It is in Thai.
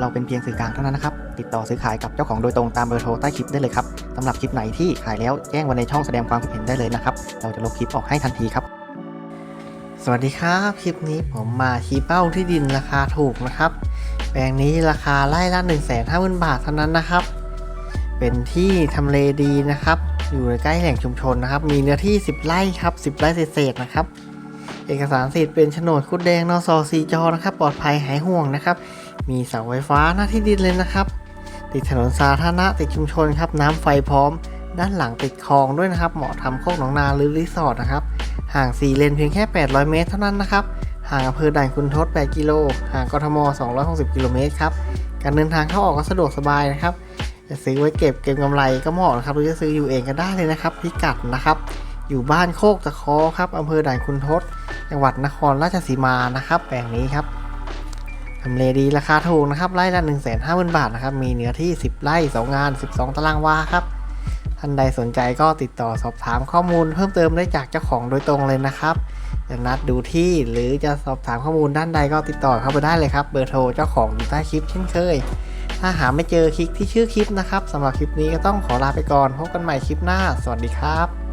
เราเป็นเพียงสื่อกลางเท่านั้นนะครับ ติดต่อซื้อขายกับเจ้าของโดยตรงตามเบอร์โทรใต้คลิปได้เลยครับสำหรับคลิปไหนที่ขายแล้วแจ้งไว้ในช่องแสดงความคิดเห็นได้เลยนะครับ เราจะลบคลิปออกให้ทันทีครับ สวัสดีครับ คลิปนี้ผมมาชี้เป้าที่ดินราคาถูกนะครับ แปลงนี้ราคาไร่ละ1 5 0 0 0 0 บาทเท่านั้นนะครับ เป็นที่ทำเลดีนะครับ อยู่ใกล้แหล่งชุมชนนะครับ มีเนื้อที่ 10 ไร่ครับ 10 ไร่เศษๆนะครับ เอกสารสิทธิ์เป็นโฉนดคุดแดงนอซอซีจอนะครับ ปลอดภัยหายห่วงนะครับ มีเสาไฟฟ้าหน้าที่ดินเลยนะครับ ติดถนนสาธารณะติดชุมชนครับ น้ำไฟพร้อม ด้านหลังติดคลองด้วยนะครับ เหมาะทำโคกหนองนาหรือรีสอร์ทนะครับ ห่าง4เลนเพียงแค่ 800 เมตรเท่านั้นนะครับ ห่างอำเภอด่านคุณทศ 8 กิโล ห่างกทม 260 กิโลเมตรครับ การเดินทางเข้าออกก็สะดวกสบายนะครับ จะซื้อไว้เก็บเก็บกำไรก็เหมาะนะครับ หรือจะซื้ออยู่เองก็ได้เลยนะครับ พิกัดนะครับอยู่บ้านโคกตะเคอครับอำเภอด่านคุณทศ จังหวัดนครราชสีมานะครับแปลงนี้ครับทำเลดีราคาถูกนะครับไร่ละ 1 5 0 0 0 0 บาทนะครับมีเนื้อที่ 10 ไร่2งาน 12 ตารางวาครับท่านใดสนใจก็ติดต่อสอบถามข้อมูลเพิ่มเติมได้จากเจ้าของโดยตรงเลยนะครับจะนัดดูที่หรือจะสอบถามข้อมูลด้านใดก็ติดต่อเข้าไปได้เลยครับเบอร์โทรเจ้าของอยู่ใต้คลิปเช่นเคย ถ้าหาไม่เจอคลิกที่ชื่อคลิปนะครับสำหรับคลิปนี้ก็ต้องขอลาไปก่อนพบกันใหม่คลิปหน้า สวัสดีครับ